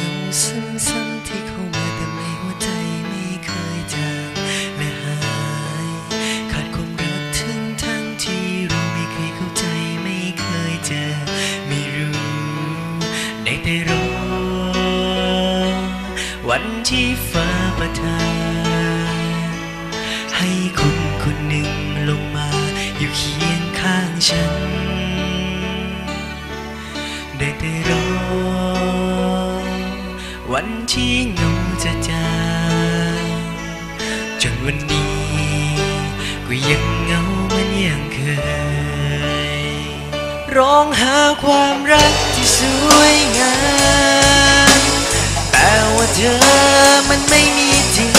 เรซ้นๆที่เขามาแต่ในหัวใจไม่เคยจางและหายขาดความรักทั้งที่เราไม่เคยเข้าใจไม่เคยจอไม่รู้ได้แต่รอวันที่ฟ้าประทานให้คนคนหนึ่งลงมาอยู่เคียงข้างฉันได้แต่รอ วันที่เหงาจะจางจนวันนี้ก็ยังเหงาเหมือนอย่างเคย ร้องหาความรักที่สวยงาม แต่ว่าเธอมันไม่มีจริง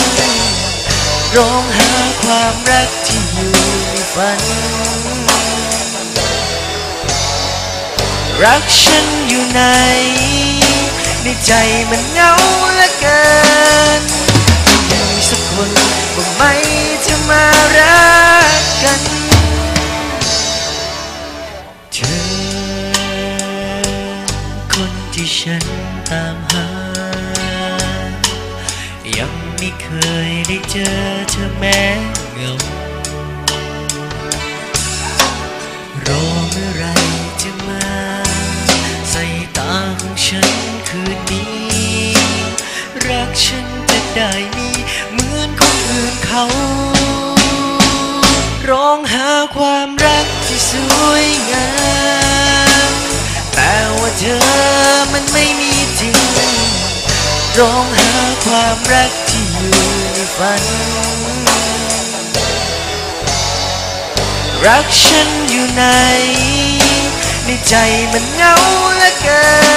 ร้องหาความรักที่อยู่ในฝัน รักฉันอยู่ไหน ในใจมันเหงาเหลือเกินมีสักคนบ้างไหมจะมารักกันเธอคนที่ฉันตามหา ยังไม่เคยได้เจอเธอแม้เงารอเมื่อไร ได้มีเหมือนคนอื่นเขา ร้องหาความรักที่สวยงาม แต่ว่าเธอมันไม่มีจริง ร้องหาความรักที่อยู่ในฝัน รักฉันอยู่ไหน ในใจมันเหงาเหลือเกิน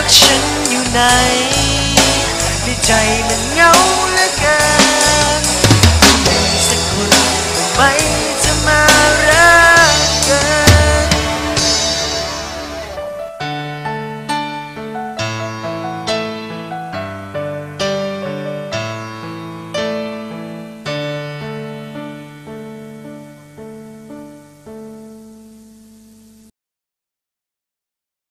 รักฉันอยู่ไหนในใจมันเหงาเล